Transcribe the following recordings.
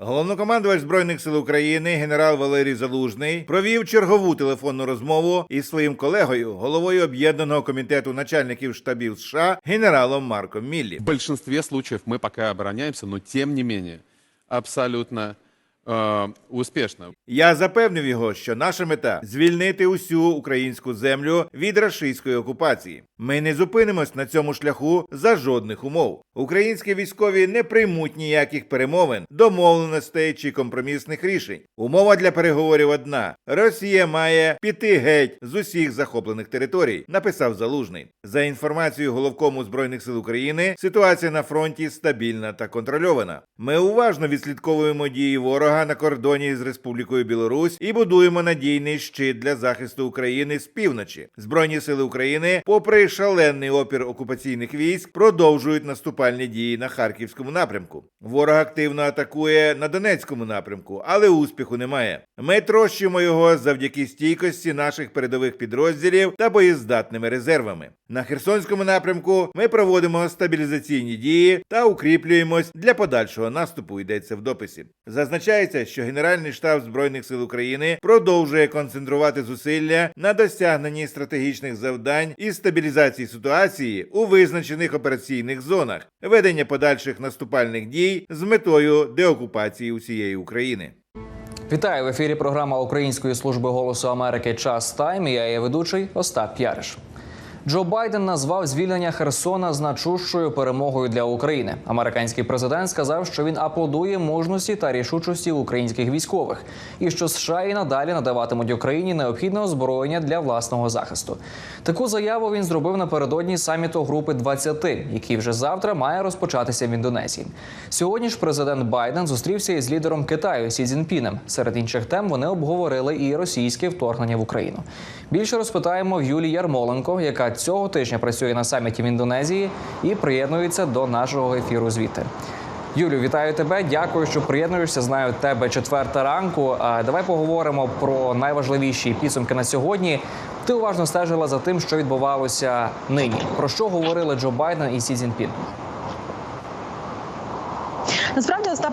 Головнокомандувач збройних сил України генерал Валерій Залужний провів чергову телефонну розмову із своїм колегою, головою об'єднаного комітету начальників штабів США генералом Марком Міллі. В більшості випадків ми пока обороняємося, але тим не менше абсолютно э, успешно. Я запевнив його, що наша мета звільнити усю українську землю від рашистської окупації. Ми не зупинимось на цьому шляху за жодних умов. Українські військові не приймуть ніяких перемовин, домовленостей чи компромісних рішень. Умова для переговорів одна: Росія має піти геть з усіх захоплених територій, написав Залужний. За інформацією головкому збройних сил України, ситуація на фронті стабільна та контрольована. Ми уважно відслідковуємо дії ворога на кордоні з Республікою Білорусь і будуємо надійний щит для захисту України з півночі. Збройні сили України, попри шалений опір окупаційних військ, продовжують наступальні дії на харківському напрямку. Ворог активно атакує на Донецькому напрямку, але успіху немає. Ми трощимо його завдяки стійкості наших передових підрозділів та боєздатними резервами. На Херсонському напрямку ми проводимо стабілізаційні дії та укріплюємось для подальшого наступу. Йдеться в дописі. Зазначається, що Генеральний штаб збройних сил України продовжує концентрувати зусилля на досягненні стратегічних завдань із стабілізації ситуації у визначених операційних зонах, ведення подальших наступальних дій з метою деокупації усієї України. Вітаю в ефірі. Програма Української служби голосу Америки Час Тайм. Я є ведучий Остап Яриш. Джо Байден назвав звільнення Херсона значущою перемогою для України. Американський президент сказав, що він аплодує мужності та рішучості українських військових, і що США і надалі надаватимуть Україні необхідне озброєння для власного захисту. Таку заяву він зробив напередодні саміту групи 20, який вже завтра має розпочатися в Індонезії. Сьогодні ж президент Байден зустрівся із лідером Китаю Сі Цзіньпінем. Серед інших тем вони обговорили і російське вторгнення в Україну. Більше розпитаємо в Юлії Ярмоленко, яка цього тижня працює на саміті в Індонезії і приєднується до нашого ефіру звідти. Юлю, вітаю тебе. Дякую, що приєднуєшся. Знаю тебе четверта ранку. А давай поговоримо про найважливіші підсумки на сьогодні. Ти уважно стежила за тим, що відбувалося нині. Про що говорили Джо Байден і Сі Цзіньпін?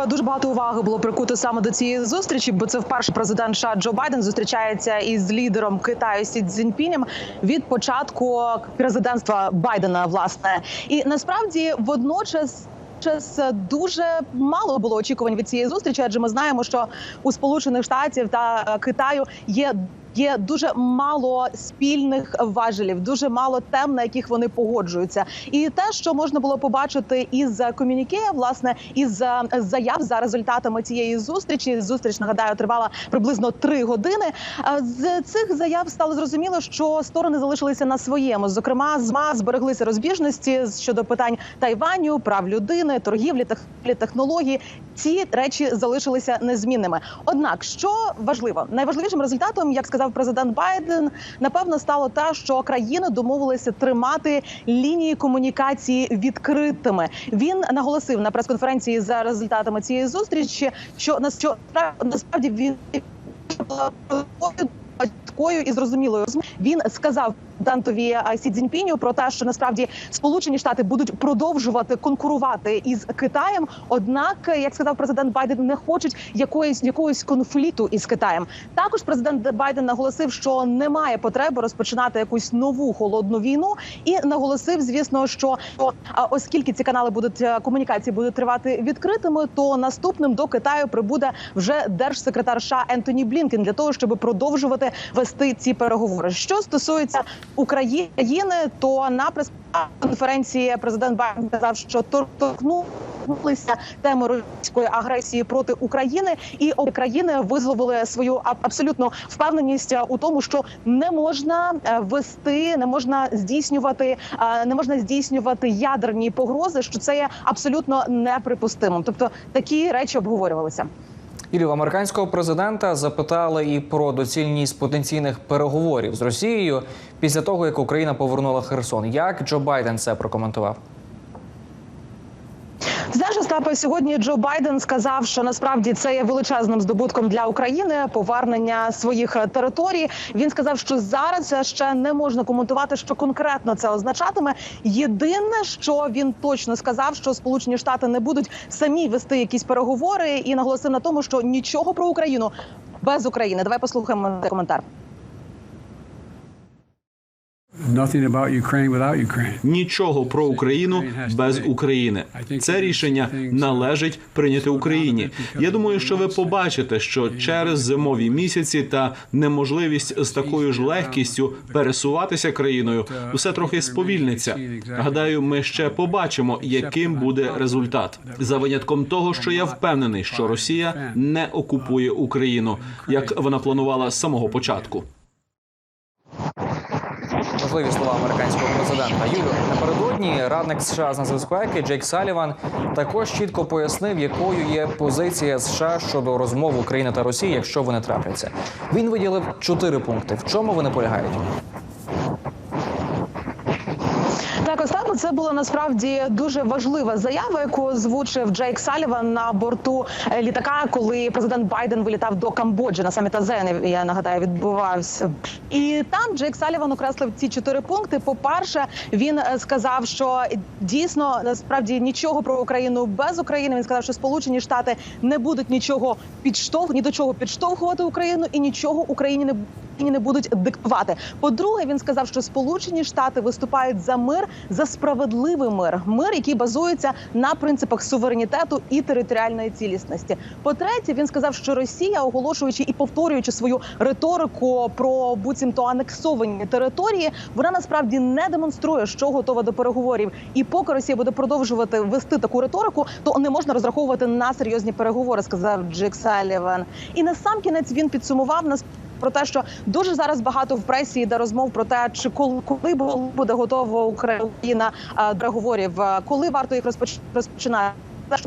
Насправді дуже багато уваги було прикуто саме до цієї зустрічі, бо це вперше президент США Джо Байден зустрічається із лідером Китаю Сі Цзіньпінем від початку президентства Байдена. Власне, і насправді водночас. Час дуже мало було очікувань від цієї зустрічі, адже ми знаємо, що у Сполучених Штатів та Китаю є. Є дуже мало спільних важелів, дуже мало тем, на яких вони погоджуються, і те, що можна було побачити із комюніке, власне, із е, заяв за результатами цієї зустрічі. Зустріч нагадаю тривала приблизно три години. Е, З цих заяв стало зрозуміло, що сторони залишилися на своєму. Зокрема, зма збереглися розбіжності щодо питань Тайваню, прав людини, торгівлі, тех- технології. Ці речі залишилися незмінними. Однак, що важливо, найважливішим результатом, як сказав президент Байден, напевно стало те, що країни домовилися тримати лінії комунікації відкритими. Він наголосив на прес-конференції за результатами цієї зустрічі, що насправді він такою і зрозумілою він сказав Дантові Сі Цзіньпіню про те, що насправді Сполучені Штати будуть продовжувати конкурувати із Китаєм. Однак, як сказав президент Байден, не хочуть якоїсь якогось конфлікту із Китаєм. Також президент Байден наголосив, що немає потреби розпочинати якусь нову холодну війну, і наголосив, звісно, що оскільки ці канали будуть е, комунікації будуть тривати відкритими, то наступним до Китаю прибуде вже держсекретар США Ентоні Блінкен для того, щоб продовжувати вести ці переговори. Що стосується України, то на прес-конференції президент Байден сказав, що торкнулися теми російської агресії проти України, і обі країни висловили свою аб- абсолютну впевненість у тому, що не можна е, вести, не можна здійснювати, е, не можна здійснювати ядерні погрози, що це є абсолютно неприпустимим. Тобто такі речі обговорювалися. Ілю, в американського президента запитали і про доцільність потенційних переговорів з Росією після того, як Україна повернула Херсон. Як Джо Байден це прокоментував? Остапе, сьогодні Джо Байден сказав, що насправді це є величезним здобутком для України повернення своїх територій. Він сказав, що зараз ще не можна коментувати, що конкретно це означатиме. Єдине, що він точно сказав, що Сполучені Штати не будуть самі вести якісь переговори, і наголосив на тому, що нічого про Україну без України. Давай послухаємо коментар. Нічого про Україну без України. Це рішення належить прийняти Україні. Я думаю, що ви побачите, що через зимові місяці та неможливість з такою ж легкістю пересуватися країною, все трохи сповільниться. Гадаю, ми ще побачимо, яким буде результат. За винятком того, що я впевнений, що Росія не окупує Україну, як вона планувала з самого початку. Важливі слова американського президента Юлю напередодні радник США з нацбезпеки Джейк Саліван також чітко пояснив, якою є позиція США щодо розмов України та Росії, якщо вони трапляться. Він виділив чотири пункти. В чому вони полягають? Так, Остапе, це була насправді дуже важлива заява, яку озвучив Джейк Саліван на борту е, літака, коли президент Байден вилітав до Камбоджі на саміт АЗЕН, Я нагадаю, відбувався. І там Джейк Саліван окреслив ці чотири пункти. По перше, він е, сказав, що дійсно насправді нічого про Україну без України. Він сказав, що Сполучені Штати не будуть нічого підштовх, ні до чого підштовхувати Україну і нічого Україні не Україні не будуть диктувати. По-друге, він сказав, що Сполучені Штати виступають за мир, за справедливий мир, мир, який базується на принципах суверенітету і територіальної цілісності. По-третє, він сказав, що Росія, оголошуючи і повторюючи свою риторику про буцімто анексовані території, вона насправді не демонструє, що готова до переговорів. І поки Росія буде продовжувати вести таку риторику, то не можна розраховувати на серйозні переговори, сказав Джек Саліван. І на сам кінець він підсумував нас про те, що дуже зараз багато в пресі йде розмов про те, чи коли, коли буде готова Україна а, переговорів, коли варто їх розпоч... розпочинати.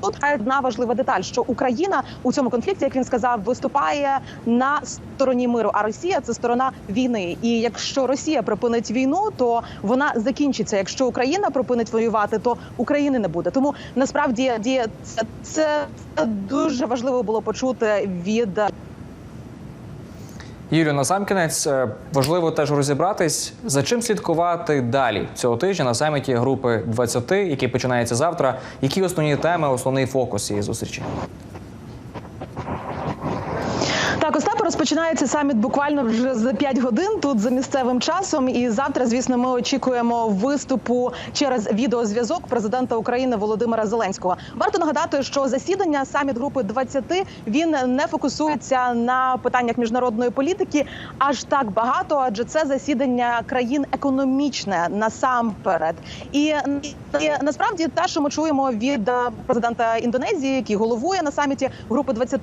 Тут одна важлива деталь, що Україна у цьому конфлікті, як він сказав, виступає на стороні миру, а Росія це сторона війни. І якщо Росія припинить війну, то вона закінчиться. Якщо Україна припинить воювати, то України не буде. Тому насправді це, це дуже важливо було почути від Юлію, на сам кінець е, важливо теж розібратись, за чим слідкувати далі цього тижня на саміті групи 20, який починається завтра. Які основні теми, основний фокус цієї зустрічі? Так, Остапе, розпочинається саміт буквально вже за 5 годин тут за місцевим часом. І завтра, звісно, ми очікуємо виступу через відеозв'язок президента України Володимира Зеленського. Варто нагадати, що засідання саміт групи 20 він не фокусується на питаннях міжнародної політики аж так багато, адже це засідання країн економічне насамперед. І, і насправді те, що ми чуємо від е, президента Індонезії, який головує на саміті групи 20,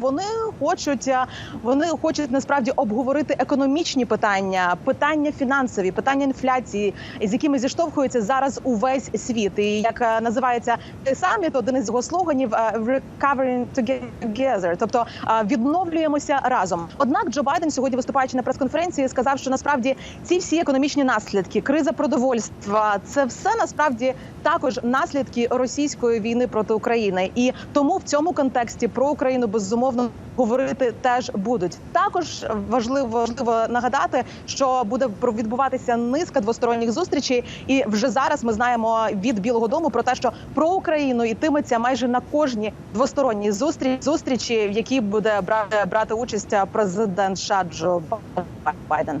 вони хочуть е, вони хочуть насправді обговорити економічні питання, питання фінансові, питання інфляції, з якими зіштовхується зараз увесь світ. І як е, називається цей саміт, один із його слоганів «Recovering together», тобто відновлюємося разом. Однак Джо Байден сьогодні виступаючи на прес-конференції, сказав, що насправді ці всі економічні наслідки, криза продовольства, це все насправді також наслідки російської війни проти України. І тому в цьому контексті про Україну безумовно говорити теж будуть. Також важливо важливо нагадати, що буде відбуватися низка двосторонніх зустрічей, і вже зараз ми знаємо від Білого Дому про те, що про Україну йтиметься майже на кожній двосторонній зустрічі, зустрічі, в якій буде брати, брати участь президент США Байден.